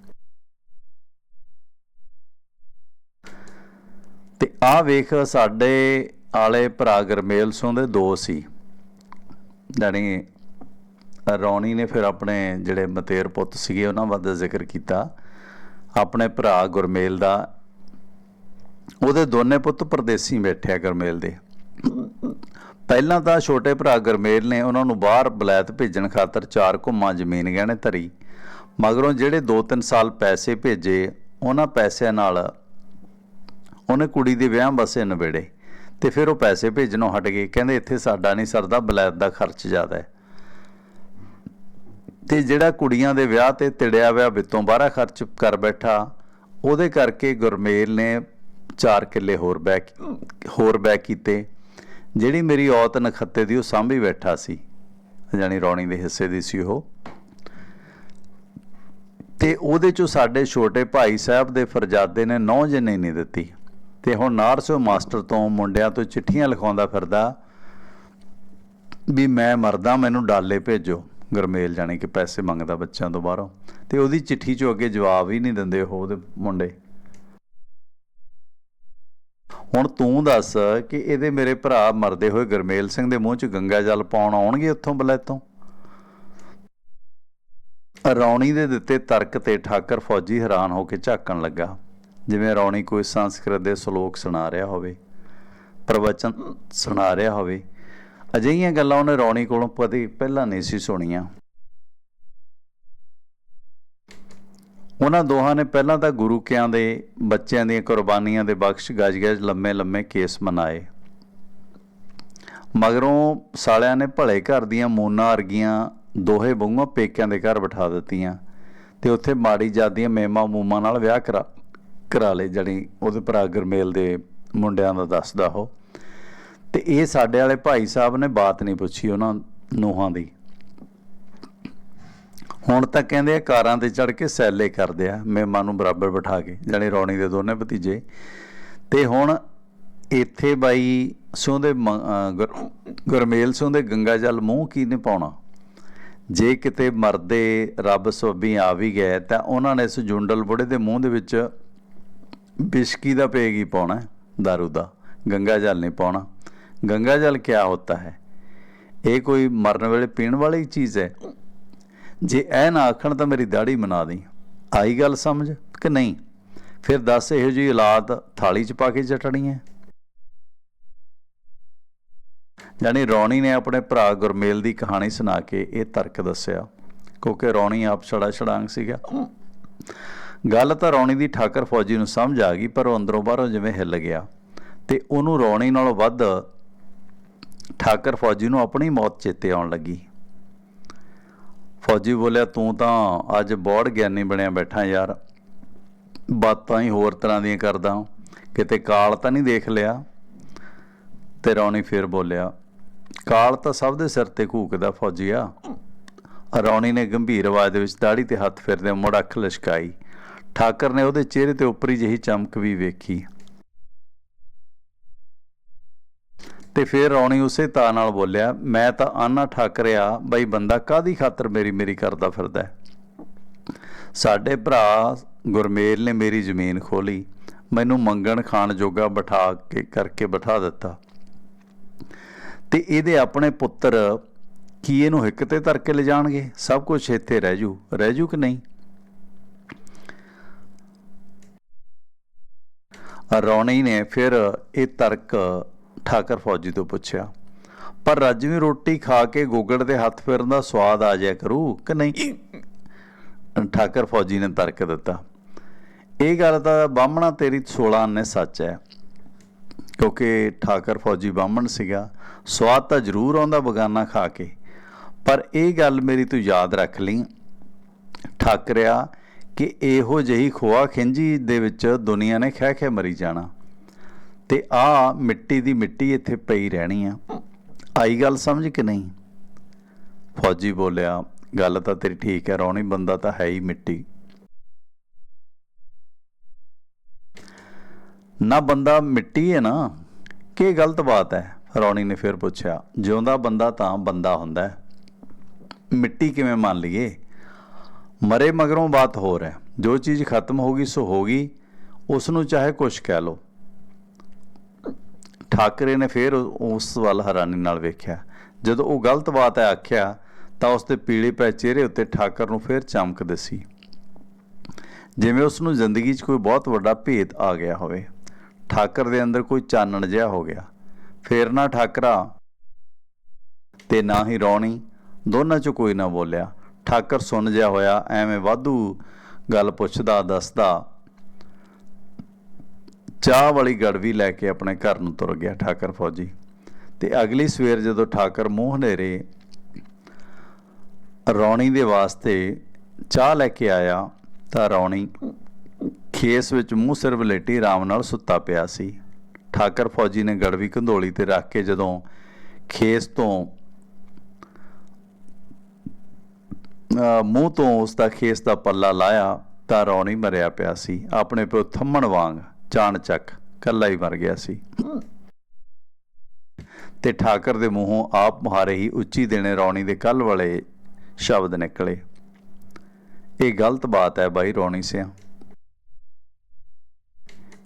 ਤੇ ਆ ਵੇਖ ਸਾਡੇ ਆਲੇ ਭਰਾ ਗਰਮੇਲ ਸਿੰਘ ਦੇ ਦੋ ਸੀ। ਜਾਣੀ ਰੌਣੀ ਨੇ ਫਿਰ ਆਪਣੇ ਜਿਹੜੇ ਮਤੇਰ ਪੁੱਤ ਸੀਗੇ, ਉਹਨਾਂ ਬਾਰੇ ਜ਼ਿਕਰ ਕੀਤਾ। ਆਪਣੇ ਭਰਾ ਗੁਰਮੇਲ ਦਾ। ਉਹਦੇ ਦੋਨੇ ਪੁੱਤ ਪਰਦੇਸੀ ਬੈਠੇ ਆ ਗੁਰਮੇਲ ਦੇ। ਪਹਿਲਾਂ ਤਾਂ ਛੋਟੇ ਭਰਾ ਗਰਮੇਲ ਨੇ ਉਹਨਾਂ ਨੂੰ ਬਾਹਰ ਬਲੈਤ ਭੇਜਣ ਖਾਤਰ ਚਾਰ ਘੁੰਮਾਂ ਜ਼ਮੀਨ ਗਹਿਣੇ ਧਰੀ। ਮਗਰੋਂ ਜਿਹੜੇ 2-3 ਸਾਲ ਪੈਸੇ ਭੇਜੇ, ਉਹਨਾਂ ਪੈਸਿਆਂ ਨਾਲ ਉਹਨੇ ਕੁੜੀ ਦੇ ਵਿਆਹ ਬਸੇ ਨਵੇੜੇ ਤੇ ਫਿਰ ਉਹ ਪੈਸੇ ਭੇਜਣੋਂ ਹਟ ਗਏ। ਕਹਿੰਦੇ, ਇੱਥੇ ਸਾਡਾ ਨਹੀਂ ਸਰਦਾ, ਬਲੈਤ ਦਾ ਖਰਚ ਜ਼ਿਆਦਾ ਹੈ। ਤੇ ਜਿਹੜਾ ਕੁੜੀਆਂ ਦੇ ਵਿਆਹ ਤੇ ਤਿੜਿਆ ਵਿਆਹ ਵਿੱਤੋਂ ਬਾਹਰਾ ਖਰਚ ਕਰ ਬੈਠਾ, ਉਹਦੇ ਕਰਕੇ ਗੁਰਮੇਲ ਨੇ ਚਾਰ ਕਿੱਲੇ ਹੋਰ ਬੈਕ ਹੋਰ ਬੈਕ ਕੀਤੇ। ਜਿਹੜੀ ਮੇਰੀ ਔਤ ਨਖੱਤੇ ਦੀ ਉਹ ਸਾਂਭੀ ਬੈਠਾ ਸੀ ਜਾਨੀ ਰੌਣੀ ਦੇ ਹਿੱਸੇ ਦੀ ਸੀ ਉਹ। ਤੇ ਉਹਦੇ ਚੋਂ ਸਾਡੇ ਛੋਟੇ ਭਾਈ ਸਾਹਿਬ ਦੇ ਫਰਜ਼ਾਦੇ ਨੇ ਨੌ ਜਨੇ ਨਹੀਂ ਦਿੱਤੀ। ਤੇ ਹੁਣ ਨਾਰਸੋ ਮਾਸਟਰ ਤੋਂ ਮੁੰਡਿਆਂ ਤੋਂ ਚਿੱਠੀਆਂ ਲਿਖਾਉਂਦਾ ਫਿਰਦਾ, ਵੀ ਮੈਂ ਮਰਦਾ, ਮੈਨੂੰ ਡਾਲੇ ਭੇਜੋ। ਗਰਮੇਲ ਜਾਣੀ ਕਿ ਪੈਸੇ ਮੰਗਦਾ ਬੱਚਿਆਂ ਤੋਂ ਬਾਹਰੋਂ। ਤੇ ਉਹਦੀ ਚਿੱਠੀ ਚੋਂ ਅੱਗੇ ਜਵਾਬ ਹੀ ਨਹੀਂ ਦਿੰਦੇ ਉਹ ਉਹਦੇ ਮੁੰਡੇ। ਹੁਣ ਤੂੰ ਦੱਸ ਕਿ ਇਹਦੇ ਮੇਰੇ ਭਰਾ ਮਰਦੇ ਹੋਏ ਗਰਮੇਲ ਸਿੰਘ ਦੇ ਮੂੰਹ 'ਚ ਗੰਗਾ ਜਲ ਪਾਉਣ ਆਉਣਗੇ ਉੱਥੋਂ ਬਲੈਤੋਂ ਰੌਣੀ ਦੇ ਦਿੱਤੇ ਤਰਕ ਤੇ ਠਾਕਰ ਫੌਜੀ ਹੈਰਾਨ ਹੋ ਕੇ ਝਾਕਣ ਲੱਗਾ। ਜਿਵੇਂ ਰੌਣੀ ਕੋਈ ਸੰਸਕ੍ਰਿਤ ਦੇ ਸ਼ਲੋਕ ਸੁਣਾ ਰਿਹਾ ਹੋਵੇ, ਪ੍ਰਵਚਨ ਸੁਣਾ ਰਿਹਾ ਹੋਵੇ। ਅਜਿਹੀਆਂ ਗੱਲਾਂ ਉਹਨੇ ਰੌਣੀ ਕੋਲੋਂ ਕਦੇ ਪਹਿਲਾਂ ਨਹੀਂ ਸੀ ਸੁਣੀਆਂ। ਉਹਨਾਂ ਦੋਹਾਂ ਨੇ ਪਹਿਲਾਂ ਤਾਂ ਗੁਰੂ ਕਿਆਂ ਦੇ ਬੱਚਿਆਂ ਦੀਆਂ ਕੁਰਬਾਨੀਆਂ ਦੇ ਬਖਸ਼ ਗਜ-ਗਜ ਲੰਮੇ-ਲੰਮੇ ਕੇਸ ਮਨਾਏ। ਮਗਰੋਂ ਸਾਲਿਆਂ ਨੇ ਭਲੇ ਘਰ ਦੀਆਂ ਮੋਨਾ ਅਰਗੀਆਂ ਦੋਹੇ ਬਹੂਆਂ ਪੇਕਿਆਂ ਦੇ ਘਰ ਬਿਠਾ ਦਿੱਤੀਆਂ ਤੇ ਉੱਥੇ ਮਾੜੀ ਜਾਦੀਆਂ ਮੇਮਾ ਮੂਮਾ ਨਾਲ ਵਿਆਹ ਕਰਾ ਕਰਾ ਲਏ, ਜਣੀ ਉਹਦੇ ਭਰਾ ਗਰਮੇਲ ਦੇ ਮੁੰਡਿਆਂ ਦਾ ਦੱਸਦਾ ਉਹ। ਤੇ ਇਹ ਸਾਡੇ ਵਾਲੇ ਭਾਈ ਸਾਹਿਬ ਨੇ ਬਾਤ ਨਹੀਂ ਪੁੱਛੀ ਉਹਨਾਂ ਨੂਹਾਂ ਦੀ। ਹੁਣ ਤਾਂ ਕਹਿੰਦੇ ਆ ਕਾਰਾਂ ਤੇ ਚੜ ਕੇ ਸੈਲੇ ਕਰਦੇ ਆ ਮਹਿਮਾਨ ਨੂੰ ਬਰਾਬਰ ਬਿਠਾ ਕੇ ਜਾਣੀ ਰੌਣੀ ਦੇ ਦੋਨੇ ਭਤੀਜੇ। ਤੇ ਹੁਣ ਇੱਥੇ ਬਾਈ ਸੋਂ ਦੇ ਗੁਰ- ਗੁਰਮੇਲ ਸੋਂ ਦੇ ਗੰਗਾ ਜਲ ਮੂੰਹ ਕੀ ਨੇ ਪਾਉਣਾ ਜੇ ਕਿਤੇ ਮਰਦੇ ਰੱਬ ਸੋਭੀ ਆ ਵੀ ਗਏ ਤਾਂ ਉਹਨਾਂ ਨੇ ਇਸ ਜੁੰਡਲ ਬੁੜੇ ਦੇ ਮੂੰਹ ਦੇ ਵਿੱਚ ਬਿਸਕੀ ਦਾ ਪੇਗ ਹੀ ਪਾਉਣਾ ਹੈ, ਦਾਰੂ ਦਾ ਗੰਗਾ ਜਲ ਨਹੀਂ ਪਾਉਣਾ। ਗੰਗਾ ਜਲ ਕੀ ਹੁੰਦਾ ਹੈ? ਇਹ ਕੋਈ ਮਰਨ ਵੇਲੇ ਪੀਣ ਵਾਲੀ ਚੀਜ਼ ਹੈ? ਜੇ ਐ ਨਾ ਆਖਣ ਤਾਂ ਮੇਰੀ ਦਾੜੀ ਮਨਾ ਦੀ। ਆਈ ਗੱਲ ਸਮਝ ਕਿ ਨਹੀਂ? ਫਿਰ ਦੱਸ ਇਹੋ ਜਿਹੀ ਔਲਾਦ ਥਾਲੀ 'ਚ ਪਾ ਕੇ ਚਟਣੀ ਹੈ ਜਾਨੀ ਰੌਣੀ ਨੇ ਆਪਣੇ ਭਰਾ ਗੁਰਮੇਲ ਦੀ ਕਹਾਣੀ ਸੁਣਾ ਕੇ ਇਹ ਤਰਕ ਦੱਸਿਆ। ਕਿਉਂਕਿ ਰੌਣੀ ਆਪ ਛੜਾ ਛੜਾਂਗ ਸੀਗਾ। ਗੱਲ ਤਾਂ ਰੌਣੀ ਦੀ ਠਾਕਰ ਫੌਜੀ ਨੂੰ ਸਮਝ ਆ ਗਈ, ਪਰ ਉਹ ਅੰਦਰੋਂ ਬਾਹਰੋਂ ਜਿਵੇਂ ਹਿੱਲ ਗਿਆ। ਤੇ ਉਹਨੂੰ ਰੌਣੀ ਨਾਲੋਂ ਵੱਧ ਠਾਕਰ ਫੌਜੀ ਨੂੰ ਆਪਣੀ ਮੌਤ ਚੇਤੇ ਆਉਣ ਲੱਗੀ। ਫੌਜੀ ਬੋਲਿਆ, ਤੂੰ ਤਾਂ ਅੱਜ ਬੋੜ ਗਿਆਨੀ ਬਣਿਆ ਬੈਠਾ ਯਾਰ। ਬਾਤਾਂ ਹੀ ਹੋਰ ਤਰ੍ਹਾਂ ਦੀਆਂ ਕਰਦਾ ਕਿਤੇ ਕਾਲ ਤਾਂ ਨਹੀਂ ਦੇਖ ਲਿਆ? ਤੇ ਰੌਣੀ ਫੇਰ ਬੋਲਿਆ, ਕਾਲ ਤਾਂ ਸਭ ਦੇ ਸਿਰ ਤੇ ਘੂਕਦਾ ਫੌਜੀਆ। ਰੌਣੀ ਨੇ ਗੰਭੀਰ ਆਵਾਜ਼ ਦੇ ਵਿੱਚ ਦਾੜੀ ਤੇ ਹੱਥ ਫੇਰਦੇ ਮੁੜ ਅੱਖ ਲਿਸ਼ਕਾਈ। ਠਾਕਰ ਨੇ ਉਹਦੇ ਚਿਹਰੇ ਤੇ ਉੱਪਰੀ ਜਿਹੀ ਚਮਕ ਵੀ ਵੇਖੀ। ਤੇ ਫਿਰ ਰੌਣੀ ਉਸੇ ਤਾ ਨਾਲ ਬੋਲਿਆ, ਮੈਂ ਤਾਂ ਆਨਾ ਠਾਕਰਿਆ ਬਈ ਬੰਦਾ ਕਾਦੀ ਖਾਤਰ ਮੇਰੀ ਮੇਰੀ ਕਰਦਾ ਫਿਰਦਾ ਸਾਡੇ ਭਰਾ ਗੁਰਮੇਲ ਨੇ ਮੇਰੀ ਜ਼ਮੀਨ ਖੋਲੀ, ਮੈਨੂੰ ਮੰਗਣ ਖਾਣ ਜੋਗਾ ਬਿਠਾ ਕੇ ਕਰਕੇ ਬਿਠਾ ਦਿੱਤਾ। ਤੇ ਇਹਦੇ ਆਪਣੇ ਪੁੱਤਰ ਕੀ ਇਹਨੂੰ ਹਿੱਕ ਤੇ ਧਰ ਕੇ ਲਿਜਾਣਗੇ? ਸਭ ਕੁਝ ਇੱਥੇ ਰਹਿ ਜੂ। ਰਹਿ ਜੂ ਕਿ ਨਹੀਂ? ਰੌਣੀ ਨੇ ਫਿਰ ਇਹ ਤਰਕ ਠਾਕਰ ਫੌਜੀ ਤੋਂ ਪੁੱਛਿਆ, ਪਰ ਰੱਜਵੀਂ ਰੋਟੀ ਖਾ ਕੇ ਗੋਗੜ ਦੇ ਹੱਥ ਫੇਰਨ ਦਾ ਸਵਾਦ ਆ ਜਾਇਆ ਕਰੂ ਕਿ ਨਹੀਂ? ਠਾਕਰ ਫੌਜੀ ਨੇ ਤਰਕ ਦਿੱਤਾ, ਇਹ ਗੱਲ ਤਾਂ ਬਾਹਮਣਾ ਤੇਰੀ 16 ਨੇ ਸੱਚ ਹੈ ਕਿਉਂਕਿ ਠਾਕਰ ਫੌਜੀ ਬਾਹਮਣ ਸੀਗਾ, ਸਵਾਦ ਤਾਂ ਜ਼ਰੂਰ ਆਉਂਦਾ ਬਗਾਨਾ ਖਾ ਕੇ, ਪਰ ਇਹ ਗੱਲ ਮੇਰੀ ਤੂੰ ਯਾਦ ਰੱਖ ਲਈ। ਠਾਕਰਿਆ ਕਿ ਇਹੋ ਜਿਹੀ ਖੋਆ ਖਿੰਜੀ ਦੇ ਵਿੱਚ ਦੁਨੀਆ ਨੇ ਖਹਿ ਖਹਿ ਮਰੀ ਜਾਣਾ। ਤੇ ਆ ਮਿੱਟੀ ਦੀ ਮਿੱਟੀ ਇੱਥੇ ਪਈ ਰਹਿਣੀ ਆ। ਆਈ ਗੱਲ ਸਮਝ ਕੇ ਨਹੀਂ? ਫੌਜੀ ਬੋਲਿਆ, ਗੱਲ ਤਾਂ ਤੇਰੀ ਠੀਕ ਹੈ, ਰੌਣੀ ਬੰਦਾ ਤਾਂ ਹੈ ਹੀ ਮਿੱਟੀ। ਨਾ ਬੰਦਾ ਮਿੱਟੀ ਹੈ ਨਾ, ਕੀ ਗਲਤ ਬਾਤ ਹੈ? ਰੌਣੀ ਨੇ ਫਿਰ ਪੁੱਛਿਆ, ਜਿਉਂਦਾ ਬੰਦਾ ਤਾਂ ਬੰਦਾ ਹੁੰਦਾ ਹੈ। ਮਿੱਟੀ ਕਿਵੇਂ ਮੰਨ ਲਈਏ? ਮਰੇ ਮਗਰੋਂ ਬਾਤ ਹੋਰ ਹੈ। ਜੋ ਚੀਜ਼ ਖਤਮ ਹੋ ਗਈ, ਸੋ ਹੋ ਗਈ। ਉਸ ਨੂੰ ਚਾਹੇ ਕੁਛ ਕਹਿ ਲੋ ਠਾਕਰੇ ਨੇ ਫਿਰ ਉਸ ਵੱਲ ਹੈਰਾਨੀ ਨਾਲ ਵੇਖਿਆ। ਜਦੋਂ ਉਹ ਗਲਤ ਬਾਤ ਹੈ ਆਖਿਆ, ਤਾਂ ਉਸ ਦੇ ਪੀਲੇ ਪੈ ਚਿਹਰੇ ਉੱਤੇ ਠਾਕਰ ਨੂੰ ਫਿਰ ਚਮਕ ਦਿਸੀ ਜਿਵੇਂ ਉਸ ਨੂੰ ਜ਼ਿੰਦਗੀ 'ਚ ਕੋਈ ਬਹੁਤ ਵੱਡਾ ਭੇਦ ਆ ਗਿਆ ਹੋਵੇ। ਠਾਕਰ ਦੇ ਅੰਦਰ ਕੋਈ ਚਾਨਣ ਜਿਹਾ ਹੋ ਗਿਆ। ਫੇਰ ਨਾ ਠਾਕਰਾ ਤੇ ਨਾ ਹੀ ਰੌਣੀ, ਦੋਨਾਂ 'ਚੋਂ ਕੋਈ ਨਾ ਬੋਲਿਆ। ਠਾਕਰ ਸੁਣ ਜਿਹਾ ਹੋਇਆ, ਐਵੇਂ ਵਾਧੂ ਗੱਲ ਪੁੱਛਦਾ, ਦੱਸਦਾ ਚਾਹ ਵਾਲੀ ਗੜਵੀ ਲੈ ਕੇ ਆਪਣੇ ਘਰ ਨੂੰ ਤੁਰ ਗਿਆ ਠਾਕਰ ਫੌਜੀ। ਤੇ ਅਗਲੀ ਸਵੇਰ ਜਦੋਂ ਠਾਕਰ ਮੂੰਹ ਹਨੇਰੇ ਰੌਣੀ ਦੇ ਵਾਸਤੇ ਚਾਹ ਲੈ ਕੇ ਆਇਆ, ਤਾਂ ਰੌਣੀ ਖੇਸ ਵਿੱਚ ਮੂੰਹ ਸਿਰ ਵਲੇਟੀ ਆਰਾਮ ਨਾਲ ਸੁੱਤਾ ਪਿਆ ਸੀ। ਠਾਕਰ ਫੌਜੀ ਨੇ ਗੜਵੀ ਕੰਧੋਲੀ ਤੇ ਰੱਖ ਕੇ ਜਦੋਂ ਖੇਸ ਤੋਂ ਮੂੰਹ ਤੋਂ ਉਸ ਦਾ ਖੇਸ ਦਾ ਪੱਲਾ ਲਾਇਆ, ਤਾਂ ਰੌਣੀ ਮਰਿਆ ਪਿਆ ਸੀ, ਆਪਣੇ ਪਿਓ ਥੰਮਣ ਵਾਂਗ। ਚਾਣ ਚੱਕ, ਕੱਲਾ ਹੀ ਮਰ ਗਿਆ ਸੀ। ਤੇ ਠਾਕਰ ਦੇ ਮੂੰਹੋਂ ਆਪ ਮੁਹਾਰੇ ਹੀ ਉੱਚੀ ਦੇਣੇ ਰੌਣੀ ਦੇ ਕੱਲ ਵਾਲੇ ਸ਼ਬਦ ਨਿਕਲੇ। ਇਹ ਗਲਤ ਬਾਤ ਹੈ ਬਾਈ ਰੌਣੀ ਸਿਆ।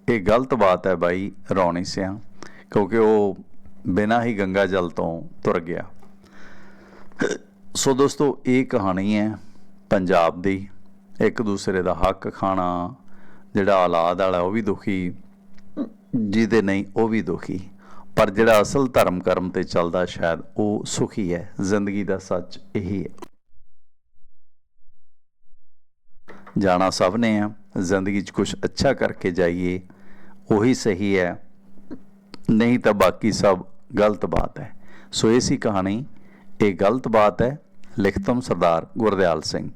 ਇਹ ਗਲਤ ਬਾਤ ਹੈ ਬਾਈ ਰੌਣੀ ਸਿਆ, ਕਿਉਂਕਿ ਉਹ ਬਿਨਾਂ ਹੀ ਗੰਗਾ ਜਲ ਤੋਂ ਤੁਰ ਗਿਆ। ਸੋ ਦੋਸਤੋ, ਇਹ ਕਹਾਣੀ ਹੈ ਪੰਜਾਬ ਦੀ। ਇੱਕ ਦੂਸਰੇ ਦਾ ਹੱਕ ਖਾਣਾ ਜਿਹੜਾ ਔਲਾਦ ਵਾਲਾ, ਉਹ ਵੀ ਦੁਖੀ। ਜਿਹਦੇ ਨਹੀਂ, ਉਹ ਵੀ ਦੁਖੀ। ਪਰ ਜਿਹੜਾ ਅਸਲ ਧਰਮ ਕਰਮ ਤੇ ਚੱਲਦਾ, ਸ਼ਾਇਦ ਉਹ ਸੁਖੀ ਹੈ। ਜ਼ਿੰਦਗੀ ਦਾ ਸੱਚ ਇਹੀ ਹੈ। ਜਾਣਾ ਸਭ ਨੇ ਆ। ਜ਼ਿੰਦਗੀ 'ਚ ਕੁਝ ਅੱਛਾ ਕਰਕੇ ਜਾਈਏ, ਉਹੀ ਸਹੀ ਹੈ। ਨਹੀਂ ਤਾਂ ਬਾਕੀ ਸਭ ਗਲਤ ਬਾਤ ਹੈ। ਸੋ ਇਹ ਸੀ ਕਹਾਣੀ। ਇਹ ਗਲਤ ਬਾਤ ਹੈ। ਲਿਖਤਮ ਸਰਦਾਰ ਗੁਰਦਿਆਲ ਸਿੰਘ।